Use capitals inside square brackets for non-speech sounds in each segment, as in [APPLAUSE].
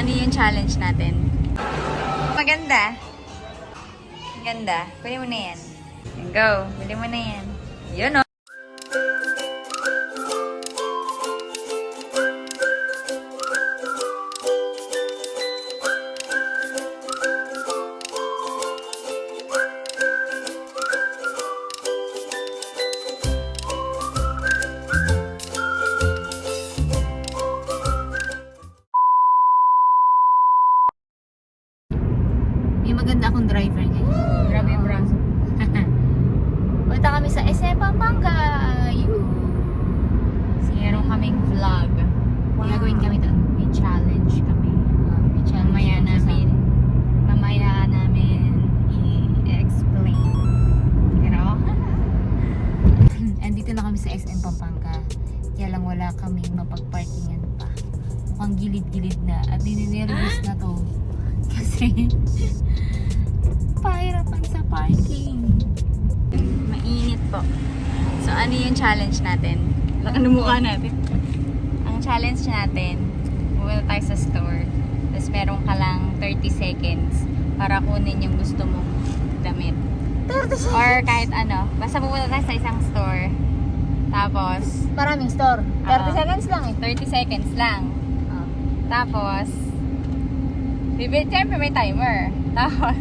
ano yung challenge natin? Maganda. Maganda. Kunin mo na yan. Go. Bili mo na yan. Yun o. SM Pampanga. Kaya lang wala kami mapagparkingan pa. Mukhang gilid-gilid na. At nininervous na to. [LAUGHS] Kasi, pahirapan sa parking. mainit po. So, ano yung challenge natin? Ano mukha natin? Ang challenge natin, pumunta tayo sa store. Tapos meron ka lang 30 seconds para kunin yung gusto mong damit. 30 Or kahit ano. Basta pumunta tayo sa isang store. Tapos, Maraming store. 30 Oo. seconds lang eh. 30 seconds lang. Tapos, bibili, siyempre may timer. [LAUGHS] Tapos,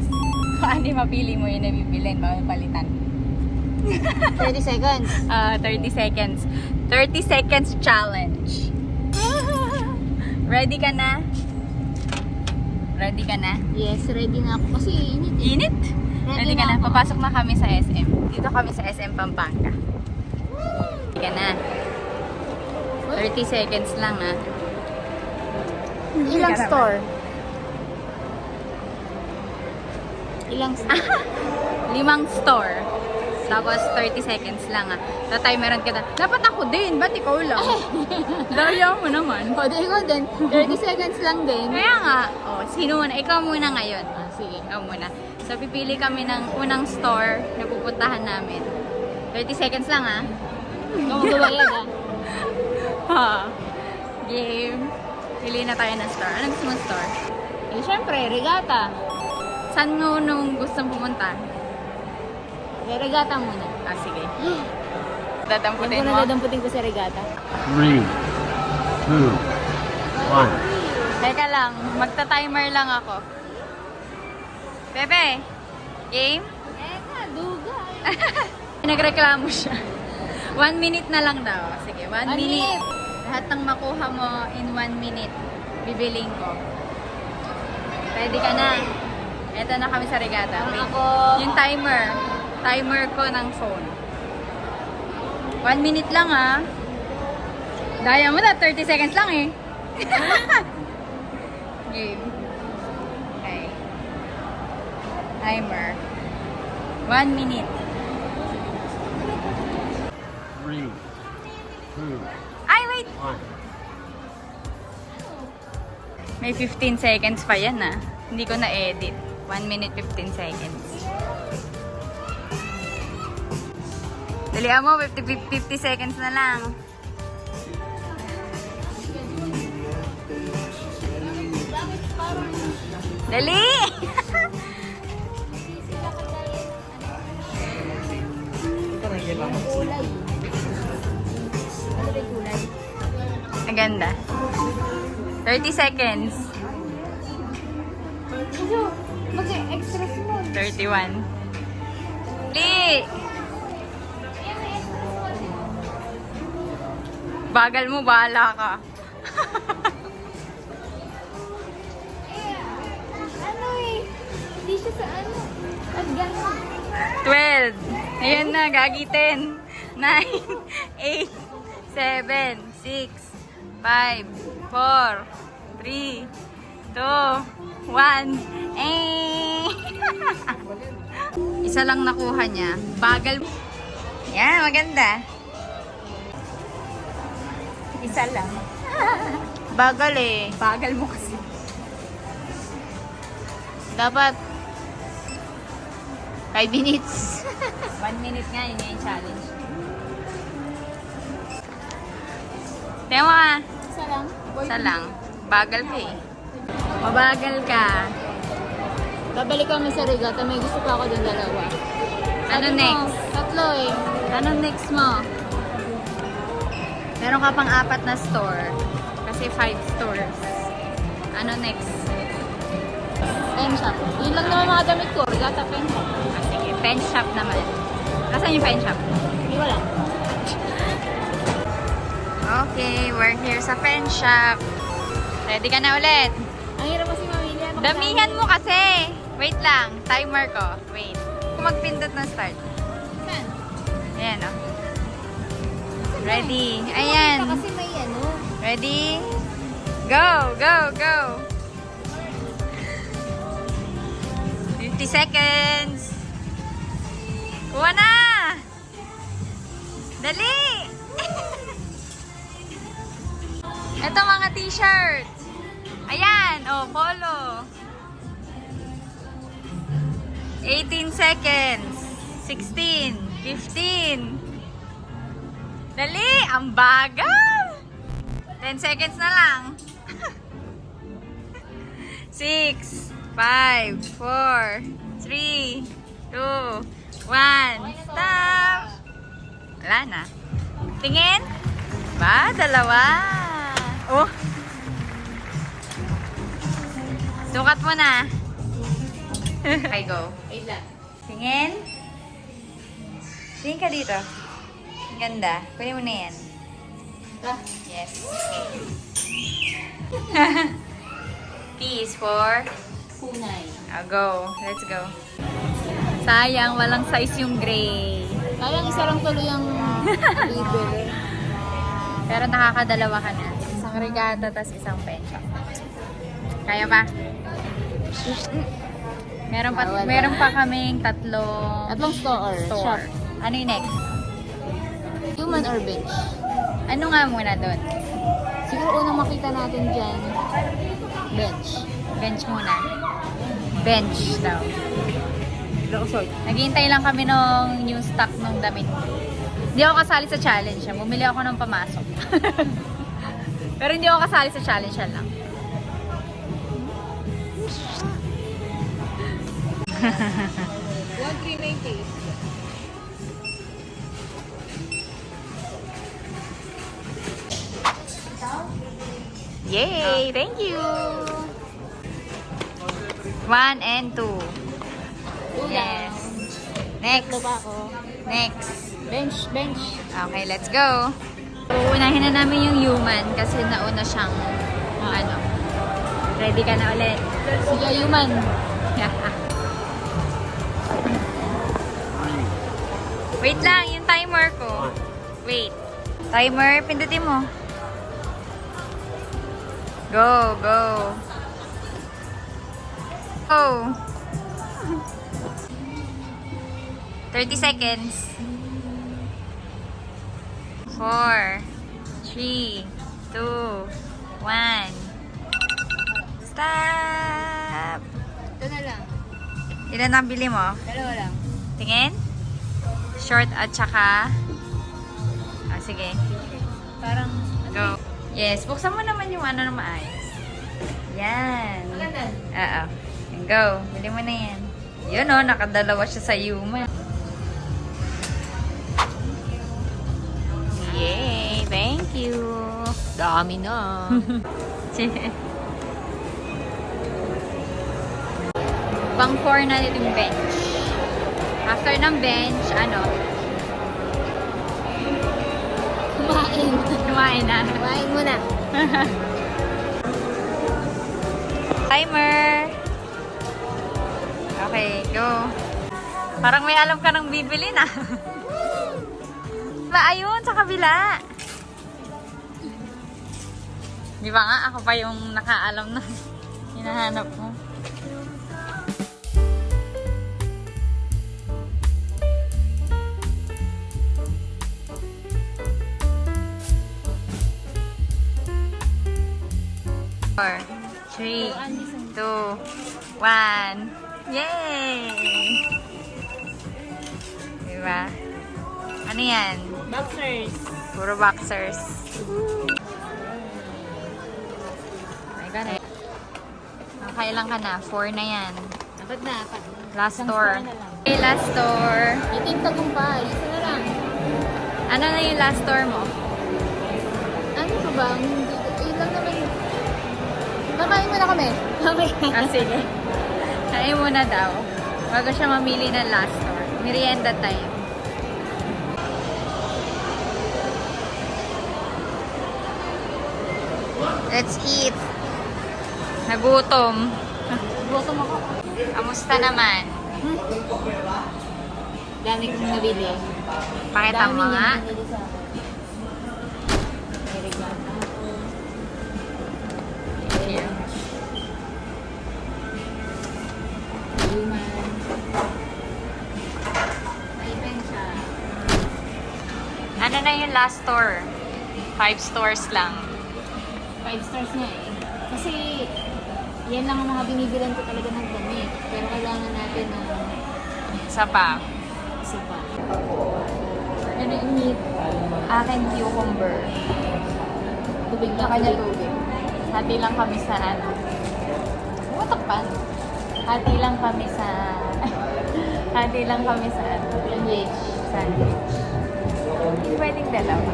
kung ano yung mapili mo yun na bibilin, bawal palitan. 30 seconds. Ah, 30 seconds. 30 seconds challenge. [LAUGHS] Ready ka na? Ready ka na? Yes, ready na ako. Kasi init eh. Init? Ready ka na? Papasok na kami sa SM. Dito kami sa SM Pampanga. Ka na? 30 seconds lang ah. Ilang store? Ilang store? [LAUGHS] Limang store. Tapos 30 seconds lang ah. Sa timeran ka na. Dapat ako din. Ba't ikaw lang? [LAUGHS] Daya mo naman. O, di ko din. 30 seconds lang din. Kaya nga. Oh, sino muna? Ikaw muna ngayon. Ah, sige. Ikaw muna. So, pipili kami ng unang store na pupuntahan namin. 30 seconds lang, ah. Ikaw magbabayad [LAUGHS] ah. Ha. Game. Pili na tayo ng store. Anong gusto mong store? Eh, syempre, regata. Saan mo nung gustong pumunta? Eh, regata muna. Ah, sige. [GASPS] Dadamputin mo? dadamputin ko sa regata. Three, two, one. Teka lang. Magta-timer lang ako. Bebe. Game? Eh, nga, duga. [LAUGHS] Nagreklamo siya. One minute na lang daw. Sige, one, One minute. minute. Lahat ng makuha mo in one minute, bibiling ko. Ready ka na? Ito na kami sa regata. Wait. Ako. Yung timer. Timer ko ng phone. One minute lang ah. Daya mo na, 30 seconds lang eh. [LAUGHS] Game. Okay. Timer. One minute. Three, two, Ay, wait! one. May 15 seconds pa yan ah. Hindi ko na-edit. 1 minute 15 seconds. Dalihan mo, 50, 50 seconds na lang. Dali! Ba yung kulay? Ang ganda. 30 seconds. Ito, mag-extra small. 31. Dali! Bagal mo, bahala ka. [LAUGHS] Ano eh? Hindi siya sa ano. At gano'n. 12. Ayan na, gagi 10. 9, 8, 7, 6, 5, 4, 3, 2, 1. Eh! [LAUGHS] Isa lang nakuha niya. Bagal. Yan, maganda. Isa lang. [LAUGHS] Bagal eh. Bagal mo kasi. Dapat 5 minutes. One minute nga, yun yung challenge. Tema ka. Isa lang. Isa lang. Bagal ka eh. Mabagal ka. Babalik kami sa Regatta. May gusto pa ako doon dalawa. Ano Sabi mo, next? Tatlo eh. Ano next mo? Meron ka pang apat na store. Kasi five stores. Ano next? Pen shop. Yun lang naman mga damit ko. Regatta pen shop. Ah, sige, pen shop naman. Nasaan yung pen shop? Hindi wala. [LAUGHS] Okay, we're here sa pen shop. Ready ka na ulit? Ang hirap kasi mamili. Ano Damihan mo kasi. Wait lang, timer ko. Wait. Kung magpindot ng start. Saan? Ayan, oh. Ready. Ayan. Kasi may ano. Ready? Go, go, go. 50 seconds. Kuha na! Dali! Ito mga t-shirts. Ayan, oh, polo. 18 seconds. 16, 15. Dali! Ang bagal! 10 seconds na lang. 6, 5, 4, 3, 2, 1. Stop! Wala na. Tingin? Ba, dalawa. Oh. Sukat mo na. okay, go. Wait lang. Tingin. Tingin ka dito. Ang Ganda. Kunin mo na yan. Ah, Yes. [LAUGHS] Peace for... kunay. Ah, go. Let's go. Sayang, walang size yung gray. Parang isa lang tuloy ang [LAUGHS] bibili. Pero nakakadalawa ka na. Isang regata, tas isang pen shop. Kaya ba? Meron pa, Ah, wala. meron pa kaming tatlong Tatlong store. Shop. store. Ano yung next? Human or bench? Ano nga muna doon? Siguro unang makita natin dyan, bench. Bench muna. Bench daw. Short. Naghihintay lang kami nung new stock nung damit. Hindi ako kasali sa challenge. ah. Bumili ako ng pamasok. [LAUGHS] Pero hindi ako kasali sa challenge yan lang. One [LAUGHS] three. Yay! Thank you! One and two. Yes. Next. Next. Bench, bench. Okay, let's go. Uunahin na namin yung human kasi nauna siyang ano. Ready ka na ulit. Sige, human. [LAUGHS] Wait lang, yung timer ko. Wait. Timer, pindutin mo. Go, go. Go. [LAUGHS] 30 seconds. 4, 3, 2, 1. Stop! Ito na lang. Ilan ang bili mo? Dalawa lang. Tingin? Short at saka... Ah, sige. Parang, Go. Yes, buksan mo naman yung ano na maayos. Yan. maganda. Oo. Go. Bili mo na yan. Yun oh, nakadalawa siya sa Yuma. Yay! Thank you! Dami na. [LAUGHS] Pang 4 na yung bench. After ng bench, ano? Kumain. Kumain na. Kumain muna. [LAUGHS] Timer! Okay, go. Parang may alam ka ng bibili na. [LAUGHS] ba, ayun, sa kabila. Di ba nga, ako pa yung nakaalam na [LAUGHS] hinahanap mo. Four, three, two, one. Yay! Diba? Ano yan? Boxers. Puro boxers. My God. Nakailang ka na? Four na yan. Dapat na, apat. Last store. Okay, last store. Team tagumpay, isa na lang. Ano na yung last store mo? Ano ba? Ang Hindi, yun lang naman. Kakain mo na kami. Okay. [LAUGHS] Ah, sige. Kain mo na daw. Bago siya mamili ng last store. Merienda time. Let's eat. Nagutom. Gutom ako. Kamusta naman? Dami kong nabili. Pakita mo nga. Ano na yung last store? Five stores lang. Five stars nga eh. Kasi, yan lang ang mga binibilan ko talaga ng damit. Pero kailangan natin ng Isa pa. isa pa. Ano yung meat? Akin cucumber. Tubig na kanya tubig. Hati lang kami sa ano. Watak pa. Hati lang kami sa... [LAUGHS] Hati lang kami sa ano. Sandwich. Sandwich. Hindi pwedeng dalawa.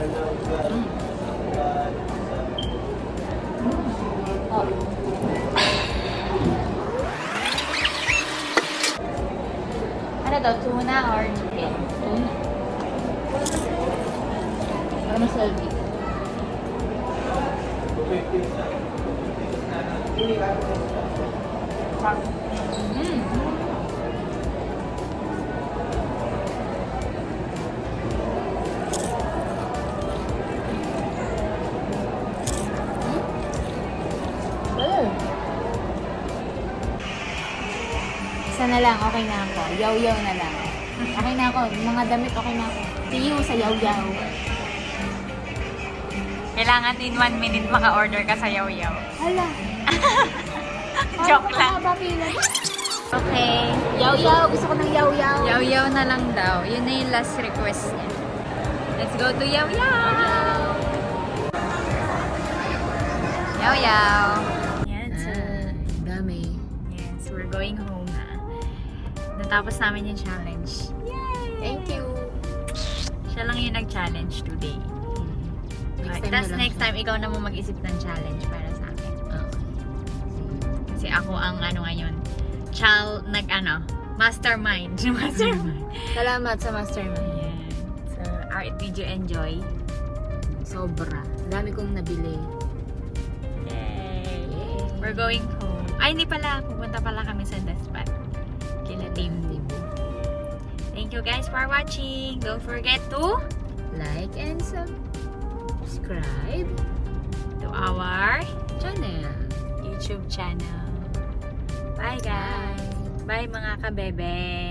Ano daw? Tuna or chicken? Tuna. Para masalbi. Mm. Oh. Isa na lang, okay na ako. Yaw-yaw na lang. Okay na ako. Mga damit, okay na ako. See you sa yaw-yaw. Kailangan in one minute maka-order ka sa yaw-yaw. Hala. [LAUGHS] Joke lang. Mahaba pila. Okay. Yaw-yaw. Gusto ko ng yaw-yaw. Yaw-yaw na lang daw. Yun na yung last request niya. Let's go to yaw-yaw! Yaw-yaw! Natapos namin yung challenge. Thank you. Siya lang yung nag-challenge today. Next time Tapos next time, ikaw na mo mag-isip ng challenge para sa akin. Okay. Kasi ako ang ano ngayon, child, nag-ano, mastermind. [LAUGHS] mastermind. Salamat sa mastermind. Ayan. So, art, did you enjoy? Sobra. Dami kong nabili. Yay! Yay. We're going home. Ay, hindi pala. Pupunta pala kami sa Daspat. Kila Team. Thank you guys for watching. Don't forget to Like and subscribe to our channel. YouTube channel. Bye guys. Bye mga kabebe.